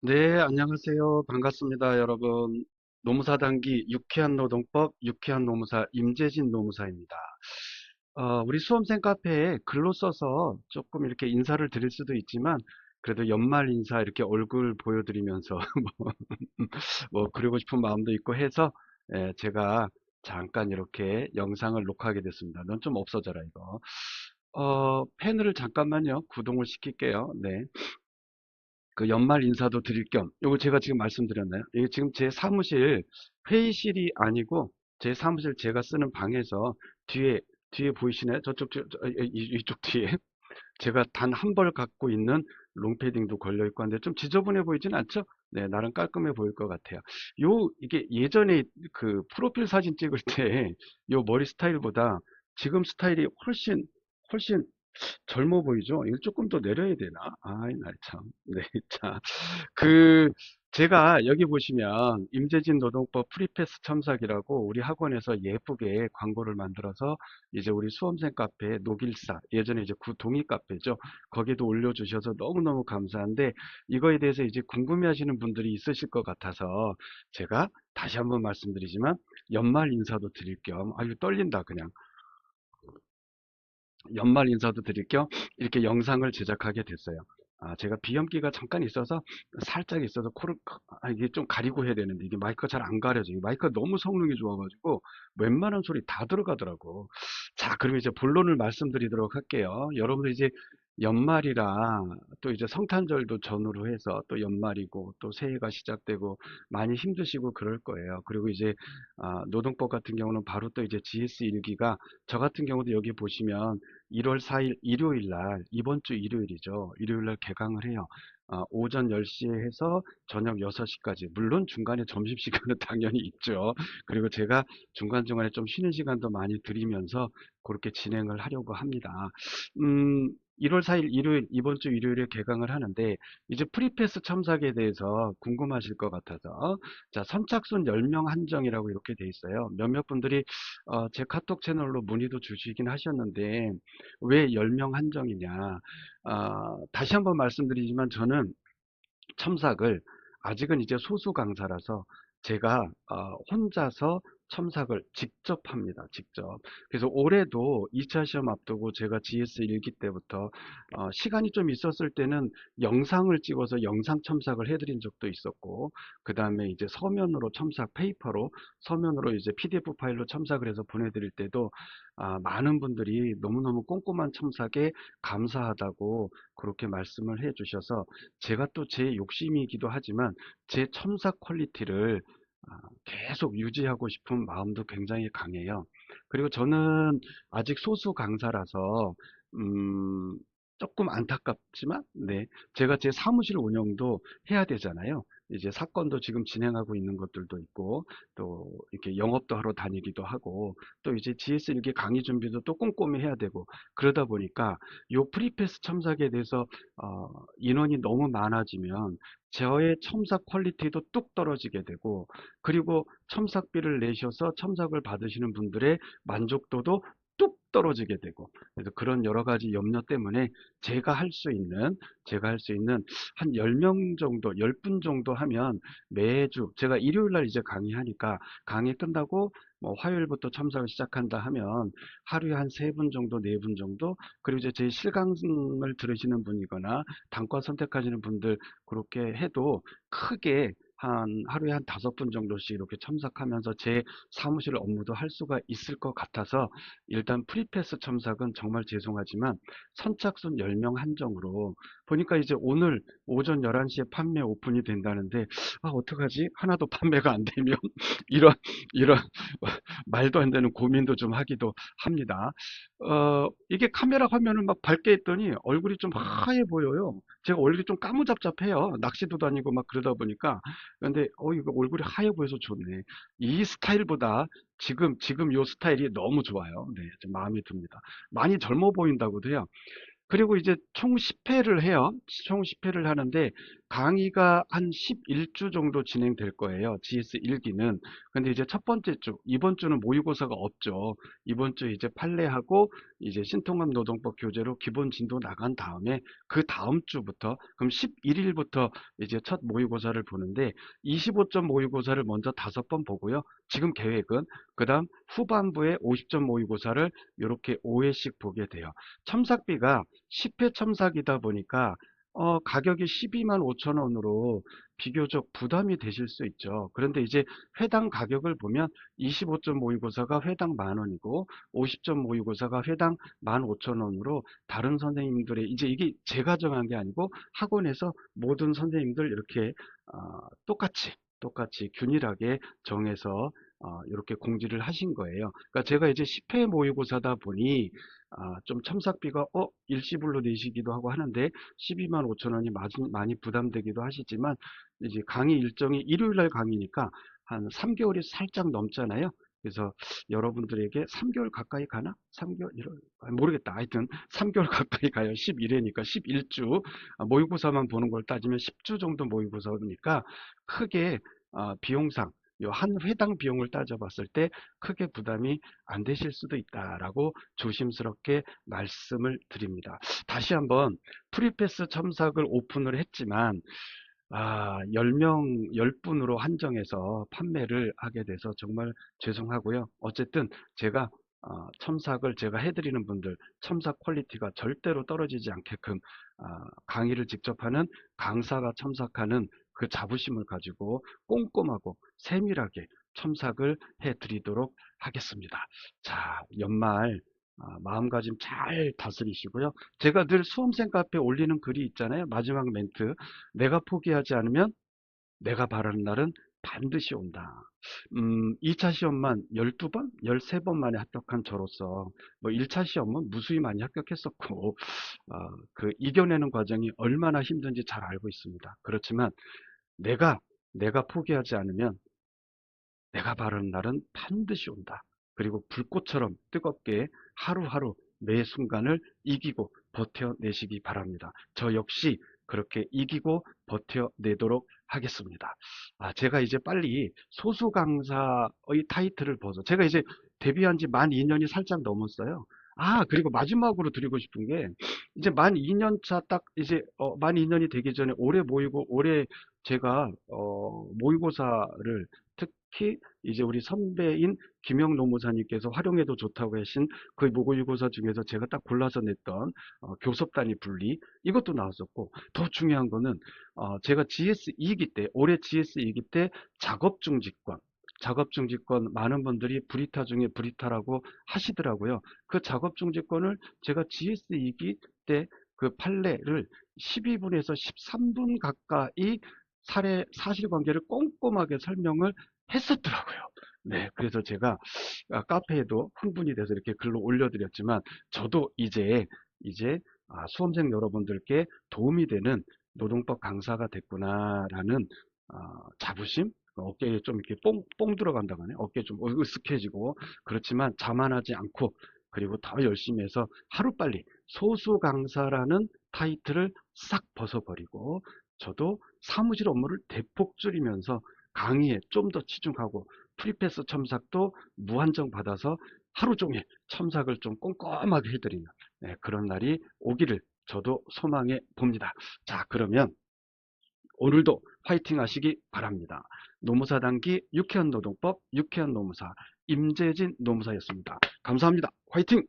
네, 안녕하세요. 반갑습니다, 여러분. 노무사 단기 유쾌한 노동법 유쾌한 노무사 임재진 노무사입니다. 어, 우리 수험생 카페에 글로 써서 조금 이렇게 인사를 드릴 수도 있지만 그래도 연말 인사 이렇게 얼굴 보여드리면서 뭐, 뭐 그러고 싶은 마음도 있고 해서 예, 제가 잠깐 이렇게 영상을 녹화하게 됐습니다. 넌 좀 없어져라 이거. 어, 펜을 잠깐만요. 구동을 시킬게요. 네. 그 연말 인사도 드릴 겸, 요거 제가 지금 말씀드렸나요? 이게 지금 제 사무실 회의실이 아니고 제 사무실 제가 쓰는 방에서 뒤에 뒤에 보이시나요? 저쪽 저, 저, 이쪽 뒤에 제가 단 한 벌 갖고 있는 롱패딩도 걸려 있고 한데 좀 지저분해 보이진 않죠? 네, 나름 깔끔해 보일 것 같아요. 요 이게 예전에 그 프로필 사진 찍을 때 요 머리 스타일보다 지금 스타일이 훨씬 훨씬 젊어 보이죠? 이거 조금 더 내려야 되나? 아이, 날 참. 네, 자. 그, 제가 여기 보시면 임재진 노동법 프리패스 첨삭이라고 우리 학원에서 예쁘게 광고를 만들어서 이제 우리 수험생 카페 녹일사, 예전에 이제 구 동의 카페죠. 거기도 올려주셔서 너무너무 감사한데 이거에 대해서 이제 궁금해 하시는 분들이 있으실 것 같아서 제가 다시 한번 말씀드리지만 연말 인사도 드릴 겸, 아유, 떨린다, 그냥. 연말 인사도 드릴 겸 이렇게 영상을 제작하게 됐어요. 아, 제가 비염기가 잠깐 있어서 살짝 있어서 코를 아, 이게 좀 가리고 해야 되는데 이게 마이크가 잘 안 가려져요. 마이크가 너무 성능이 좋아가지고 웬만한 소리 다 들어가더라고. 자, 그럼 이제 본론을 말씀드리도록 할게요. 여러분들 이제 연말이라 또 이제 성탄절도 전후로 해서 또 연말이고 또 새해가 시작되고 많이 힘드시고 그럴 거예요. 그리고 이제 아, 노동법 같은 경우는 바로 또 이제 GS 일기가 저 같은 경우도 여기 보시면 1월 4일 일요일 날 이번 주 일요일이죠. 일요일 날 개강을 해요. 아, 오전 10시에 해서 저녁 6시까지. 물론 중간에 점심시간은 당연히 있죠. 그리고 제가 중간중간에 좀 쉬는 시간도 많이 드리면서 그렇게 진행을 하려고 합니다. 음, 1월 4일 일요일, 이번 주 일요일에 개강을 하는데, 이제 프리패스 첨삭에 대해서 궁금하실 것 같아서, 자, 선착순 10명 한정이라고 이렇게 돼 있어요. 몇몇 분들이 어, 제 카톡 채널로 문의도 주시긴 하셨는데, 왜 10명 한정이냐. 아, 다시 한번 말씀드리지만 저는 첨삭을 아직은 이제 소수 강사라서 제가 어, 혼자서 첨삭을 직접 합니다. 직접. 그래서 올해도 2차 시험 앞두고 제가 GS 1기 때부터 어, 시간이 좀 있었을 때는 영상을 찍어서 영상 첨삭을 해드린 적도 있었고 그 다음에 이제 서면으로 첨삭 페이퍼로 서면으로 이제 PDF 파일로 첨삭을 해서 보내드릴 때도 아, 많은 분들이 너무너무 꼼꼼한 첨삭에 감사하다고 그렇게 말씀을 해 주셔서 제가 또 제 욕심이기도 하지만 제 첨삭 퀄리티를 아, 계속 유지하고 싶은 마음도 굉장히 강해요. 그리고 저는 아직 소수 강사라서 음, 조금 안타깝지만 네, 제가 제 사무실 운영도 해야 되잖아요. 이제 사건도 지금 진행하고 있는 것들도 있고 또 이렇게 영업도 하러 다니기도 하고 또 이제 GS1기 강의 준비도 또 꼼꼼히 해야 되고 그러다 보니까 요 프리패스 첨삭에 대해서 어, 인원이 너무 많아지면 저의 첨삭 퀄리티도 뚝 떨어지게 되고 그리고 첨삭비를 내셔서 첨삭을 받으시는 분들의 만족도도 뚝 떨어지게 되고 그래서 그런 여러 가지 염려 때문에 제가 할 수 있는 제가 할 수 있는 한 10명 정도 10분 정도 하면 매주 제가 일요일 날 이제 강의하니까 강의 끝나고 뭐 화요일부터 첨삭을 시작한다 하면 하루에 한 세 분 정도, 네 분 정도, 그리고 이제 제 실강을 들으시는 분이거나 단과 선택하시는 분들 그렇게 해도 크게 한 하루에 한 다섯 분 정도씩 이렇게 첨삭하면서 제 사무실 업무도 할 수가 있을 것 같아서 일단 프리패스 첨삭은 정말 죄송하지만 선착순 10명 한정으로 보니까 이제 오늘 오전 11시에 판매 오픈이 된다는데 아 어떡하지? 하나도 판매가 안 되면 이런 이런 말도 안 되는 고민도 좀 하기도 합니다. 어, 이게 카메라 화면을 막 밝게 했더니 얼굴이 좀 하얘 보여요. 제가 얼굴이 좀 까무잡잡해요. 낚시도 다니고 막 그러다 보니까. 근데, 어, 이거 얼굴이 하얘 보여서 좋네. 이 스타일보다 지금, 지금 요 스타일이 너무 좋아요. 네, 좀 마음에 듭니다. 많이 젊어 보인다고도 해요. 그리고 이제 총 10회를 해요. 총 10회를 하는데 강의가 한 11주 정도 진행될 거예요. GS 1기는. 근데 이제 첫 번째 주, 이번 주는 모의고사가 없죠. 이번 주 이제 판례하고 이제 신통합 노동법 교재로 기본 진도 나간 다음에 그 다음 주부터 그럼 11일부터 이제 첫 모의고사를 보는데 25점 모의고사를 먼저 다섯 번 보고요. 지금 계획은 그다음 후반부에 50점 모의고사를 이렇게 5회씩 보게 돼요. 첨삭비가 10회 첨삭이다 보니까 어, 가격이 12만 5천 원으로 비교적 부담이 되실 수 있죠. 그런데 이제 회당 가격을 보면 25점 모의고사가 회당 만 원이고 50점 모의고사가 회당 1만 5천 원으로 다른 선생님들의 이제 이게 제가 정한 게 아니고 학원에서 모든 선생님들 이렇게 어, 똑같이 똑같이 균일하게 정해서 어, 이렇게 공지를 하신 거예요. 그러니까 제가 이제 10회 모의고사다 보니 아, 좀 첨삭비가 어 일시불로 내시기도 하고 하는데 12만 5천 원이 많이 부담되기도 하시지만 이제 강의 일정이 일요일 날 강의니까 한 3개월이 살짝 넘잖아요. 그래서 여러분들에게 3개월 가까이 가나? 3개월, 1월, 모르겠다. 하여튼 3개월 가까이 가요. 11회니까 11주. 아, 모의고사만 보는 걸 따지면 10주 정도 모의고사니까 크게 어, 비용상 요 한 회당 비용을 따져봤을 때 크게 부담이 안 되실 수도 있다라고 조심스럽게 말씀을 드립니다. 다시 한번 프리패스 첨삭을 오픈을 했지만 아, 10명, 10분으로 한정해서 판매를 하게 돼서 정말 죄송하고요. 어쨌든 제가 어, 첨삭을 제가 해드리는 분들 첨삭 퀄리티가 절대로 떨어지지 않게끔 어, 강의를 직접 하는 강사가 첨삭하는 그 자부심을 가지고 꼼꼼하고 세밀하게 첨삭을 해드리도록 하겠습니다. 자, 연말 아, 마음가짐 잘 다스리시고요. 제가 늘 수험생 카페에 올리는 글이 있잖아요. 마지막 멘트. 내가 포기하지 않으면 내가 바라는 날은 반드시 온다. 음, 2차 시험만 12번, 13번 만에 합격한 저로서 뭐 1차 시험은 무수히 많이 합격했었고 어, 그 이겨내는 과정이 얼마나 힘든지 잘 알고 있습니다. 그렇지만 내가 내가 포기하지 않으면 내가 바라는 날은 반드시 온다. 그리고 불꽃처럼 뜨겁게 하루하루 매 순간을 이기고 버텨내시기 바랍니다. 저 역시 그렇게 이기고 버텨내도록 하겠습니다. 아, 제가 이제 빨리 소수 강사의 타이틀을 벗어. 제가 이제 데뷔한 지 만 2년이 살짝 넘었어요. 아, 그리고 마지막으로 드리고 싶은 게, 이제 만 2년 차 딱, 이제, 어, 만 2년이 되기 전에 올해 모이고, 올해 제가, 어, 모의고사를 특히 이제 우리 선배인 김영 노무사님께서 활용해도 좋다고 하신 그 모의고사 중에서 제가 딱 골라서 냈던 어, 교섭 단위 분리 이것도 나왔었고 더 중요한 거는 어, 제가 GS2기 때 올해 GS2기 때 작업 중직권 작업 중지권 많은 분들이 브리타 중에 브리타라고 하시더라고요. 그 작업 중지권을 제가 GS2기 때 그 판례를 12분에서 13분 가까이 사례 사실관계를 꼼꼼하게 설명을 했었더라고요. 네, 그래서 제가 아, 카페에도 흥분이 돼서 이렇게 글로 올려드렸지만 저도 이제 이제 아, 수험생 여러분들께 도움이 되는 노동법 강사가 됐구나라는 어, 자부심 어깨에 좀 이렇게 뽕, 뽕 들어간다고 하네. 어깨 좀 으쓱해지고 그렇지만 자만하지 않고 그리고 더 열심히 해서 하루빨리 소수 강사라는 타이틀을 싹 벗어버리고 저도 사무실 업무를 대폭 줄이면서 강의에 좀 더 치중하고 프리패스 첨삭도 무한정 받아서 하루 종일 첨삭을 좀 꼼꼼하게 해드리는 네, 그런 날이 오기를 저도 소망해 봅니다. 자 그러면 오늘도 화이팅 하시기 바랍니다. 노무사 단기 유쾌한 노동법 유쾌한 노무사 임재진 노무사였습니다. 감사합니다. 화이팅!